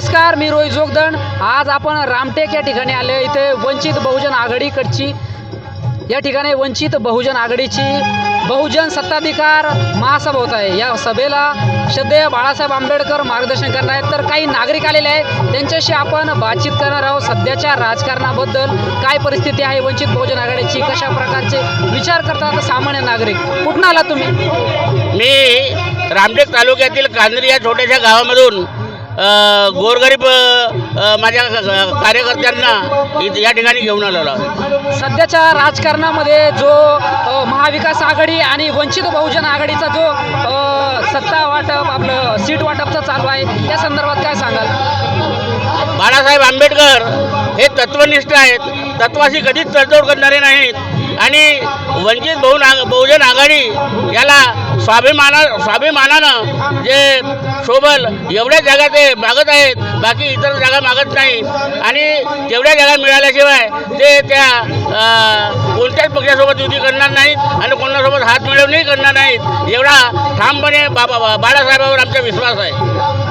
नमस्कार मी रोहित जोगदंड. आज आपण रामटेक या ठिकाणी आले इथे वंचित बहुजन आघाडीकडची या ठिकाणी वंचित बहुजन आघाडीची बहुजन सत्ताधिकार महासभा होत आहे. या सभेला श्रद्धेय बाळासाहेब आंबेडकर मार्गदर्शन करणार आहेत. तर काही नागरिक आलेले आहेत. त्यांच्याशी आपण बातचीत करणार आहोत सध्याच्या राजकारणाबद्दल. काय परिस्थिती आहे वंचित बहुजन आघाडीची? कशा प्रकारचे विचार करतात सामान्य नागरिक? कुठून आला तुम्ही? मी रामटेक तालुक्यातील कांदरी या छोट्याशा गावामधून गोरगरीब माझ्या कार्यकर्त्यांना या ठिकाणी घेऊन आलेलो आहे सध्याच्या राजकारणामध्ये जो महाविकास आघाडी आणि वंचित बहुजन आघाडीचा जो सत्ता वाटप आपलं सीट वाटपचं चालू आहे त्या संदर्भात काय सांगाल? बाळासाहेब आंबेडकर हे तत्वनिष्ठ आहेत. तत्वाशी कधीच तडजोड करणारे नाहीत. आणि वंचित बहुन बहुजन आघाडी याला स्वाभिमाना स्वाभिमानानं जे शोभल एवढ्या जागा ते मागत आहेत बाकी इतर जागा मागत नाही. आणि तेवढ्या जागा मिळाल्याशिवाय ते त्या कोणत्याच पक्षासोबत युती करणार नाहीत आणि कोणासोबत हात मिळवणंही करणार नाहीत. एवढा ठामपणे बाबा बाळासाहेबांवर आमचा विश्वास आहे.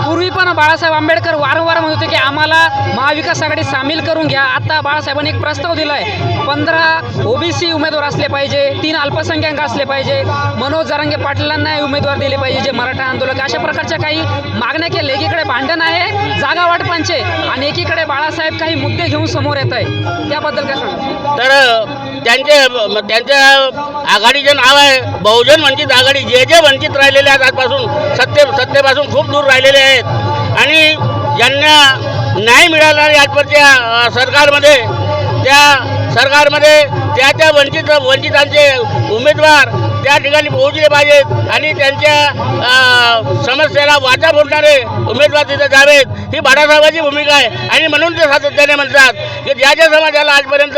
पूर्वी पण बाळासाहेब आंबेडकर वारंवार म्हणत होते की आम्हाला महाविकास आघाडी सामील करून घ्या. आता बाळासाहेबांनी एक प्रस्ताव दिला आहे पंधरा ओबीसी उमेदवार असले पाहिजे तीन अल्पसंख्याक असले पाहिजे मनोज जरांगे पाटलांना उमेदवार दिले पाहिजे जे मराठा आंदोलक. अशा प्रकारच्या काही मागण्या केल्या. एकीकडे भांडण आहे जागा वाटपांचे आणि एकीकडे बाळासाहेब काही मुद्दे घेऊन समोर येत आहे त्याबद्दल काय सांगा तर त्यांचे त्यांच्या आघाडीचे नाव आहे बहुजन वंचित आघाडी जे जे वंचित राहिलेले आहेत आजपासून सत्ते सत्तेपासून खूप दूर राहिलेले आहे. आहेत. आणि ज्यांना न्याय मिळाला नाही आजपर्यंतच्या सरकारमध्ये त्या सरकारमध्ये त्या त्या वंचित वंचितांचे उमेदवार त्या ठिकाणी पोहोचले पाहिजेत आणि त्यांच्या समस्येला वाचा फोडणारे उमेदवार तिथे जावेत. ही बाळासाहेबांची भूमिका आहे. आणि म्हणून ते सातत्याने म्हणतात की ज्या ज्या समाजाला आजपर्यंत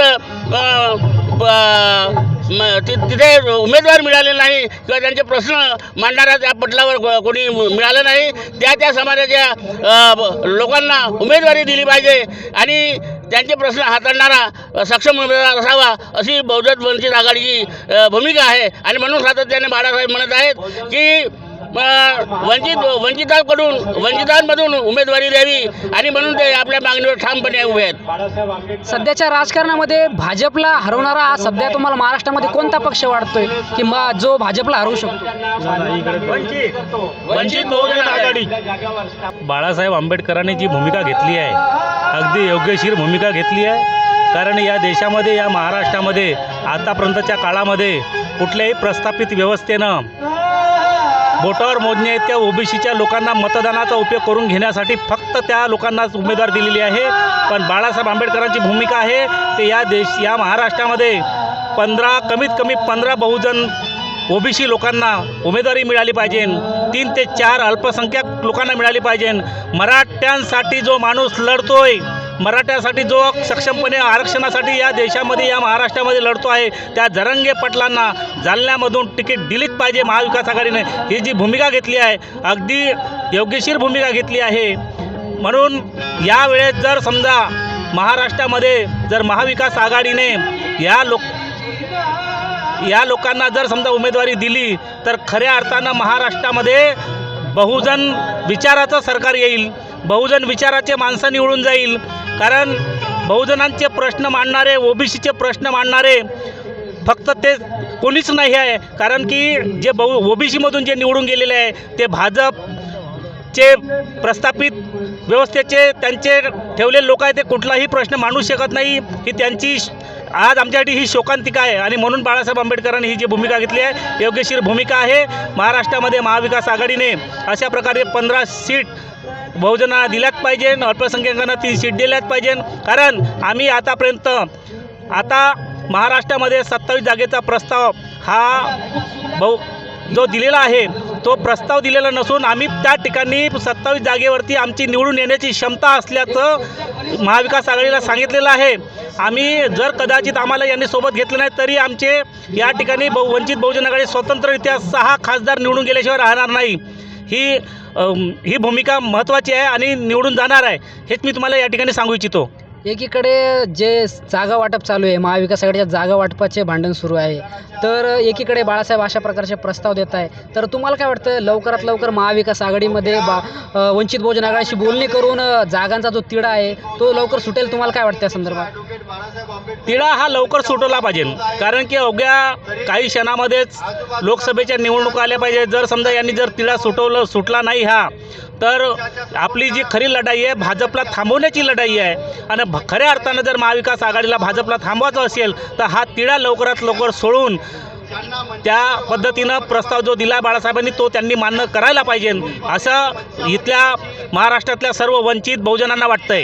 तिथे उमेदवार मिळाले नाही किंवा त्यांचे प्रश्न मांडणाऱ्या त्या पटलावर कोणी मिळालं नाही त्या त्या समाजाच्या लोकांना उमेदवारी दिली पाहिजे आणि त्यांचे प्रश्न हाताळणारा सक्षम उमेदवार असावा अशी बहुजन वंचित आघाडीची भूमिका आहे. आणि म्हणून सातत्याने बाळासाहेब म्हणत आहेत की वंचित वंचितांकडून वंचितांमधून उमेदवारी द्यावी आणि म्हणून ते आपल्या मागणीवर ठामपणे उभे आहेत. सध्याच्या राजकारणामध्ये भाजपला हरवणारा हा सध्या तुम्हाला महाराष्ट्रामध्ये कोणता पक्ष वाटतोय किंवा जो भाजपला हरवू शकतो? वंचित बहुजन आघाडी. बाळासाहेब आंबेडकरांनी जी भूमिका घेतली आहे अगदी योग्यशीर भूमिका घेतली आहे कारण या देशामध्ये या महाराष्ट्रामध्ये आतापर्यंतच्या काळामध्ये कुठल्याही प्रस्थापित व्यवस्थेनं बोटावर मोजणे त्या ओबीसीच्या लोकांना मतदानाचा उपयोग करून घेण्यासाठी फक्त त्या लोकांनाच उमेदवार दिलेली आहे. पण बाळासाहेब आंबेडकरांची भूमिका आहे. ते या देश या महाराष्ट्रामध्ये पंधरा कमीत कमी पंधरा बहुजन ओबीसी लोकांना उमेदवारी मिळाली पाहिजे. तीन ते चार अल्पसंख्याक लोकांना मिळाली पाहिजे. मराठ्यांसाठी जो माणूस लढतोय मराठ्यासाठी जो सक्षमपणे आरक्षणासाठी या देशामध्ये या महाराष्ट्रामध्ये लढतो आहे त्या जरंगे पटलांना जालन्यामधून तिकीट दिलीच पाहिजे महाविकास आघाडीने. ही जी भूमिका घेतली आहे अगदी योग्यशीर भूमिका घेतली आहे. म्हणून यावेळेस जर समजा महाराष्ट्रामध्ये जर महाविकास आघाडीने या लोक या लोकांना जर समजा उमेदवारी दिली तर खऱ्या अर्थानं महाराष्ट्रामध्ये बहुजन विचाराचं सरकार येईल बहुजन विचाराचे माणसं निवडून जाईल. कारण बहुजनांचे प्रश्न मांडणारे ओबीसीचे प्रश्न मांडणारे फक्त ते कोणीच नाही आहे. कारण की जे बहु ओबीसीमधून जे निवडून गेलेले आहे ते भाजपचे प्रस्थापित व्यवस्थेचे त्यांचे ठेवलेले लोक आहे ते कुठलाही प्रश्न मांडू शकत नाही. ही त्यांची आज आमच्यासाठी ही शोकांतिका आहे. आणि म्हणून बाळासाहेब आंबेडकरांनी ही जी भूमिका घेतली आहे योग्यशीर भूमिका आहे. महाराष्ट्रामध्ये महाविकास आघाडीने अशा प्रकारे पंधरा सीट बहुजनांना दिल्याच पाहिजे अल्पसंख्याकांना तीन सीट दिल्याच पाहिजे. कारण आम्ही आतापर्यंत आता महाराष्ट्रामध्ये सत्तावीस जागेचा प्रस्ताव हा बहु जो दिलेला आहे तो प्रस्ताव दिलेला नसून आम्ही त्या ठिकाणी सत्तावीस जागेवरती आमची निवडून येण्याची क्षमता असल्याचं महाविकास आघाडीला सांगितलेलं आहे. आम्ही जर कदाचित आम्हाला यांनी सोबत घेतलं नाही तरी आमचे या ठिकाणी बहु वंचित बहुजन आघाडी स्वतंत्ररित्या सहा खासदार निवडून गेल्याशिवाय राहणार नाही. ही ही भूमिका महत्त्वाची आहे आणि निवडून जाणार आहे हेच मी तुम्हाला या ठिकाणी सांगू इच्छितो. एकीकडे जे जागा वाटप चालू आहे महाविकास आघाडीच्या जागा वाटपाचे भांडण सुरू आहे तर एकीकडे बाळासाहेब अशा प्रकारचे प्रस्ताव देत आहे. तर तुम्हाला काय वाटतं लवकरात लवकर महाविकास आघाडीमध्ये बा वंचित बहुजन आघाडीशी बोलणी करून जागांचा जो तिढा आहे तो लवकर सुटेल तुम्हाला काय वाटतं या संदर्भात? तिळा हा लवकर सुटवला पाहिजे. कारण की अवघ्या काही क्षणामध्येच लोकसभेच्या निवडणुका आल्या पाहिजे जर समजा यांनी जर तिळा सुटवलं सुटला नाही हा तर आपली जी खरी लढाई आहे भाजपला थांबवण्याची लढाई आहे. आणि खऱ्या अर्थानं जर महाविकास आघाडीला भाजपला थांबवायचं असेल तर हा तिळा लवकरात लवकर सोडून त्या पद्धतीनं प्रस्ताव जो दिला बाळासाहेबांनी तो त्यांनी मान्य करायला पाहिजे. असं इथल्या महाराष्ट्रातल्या सर्व वंचित बहुजनांना वाटतंय.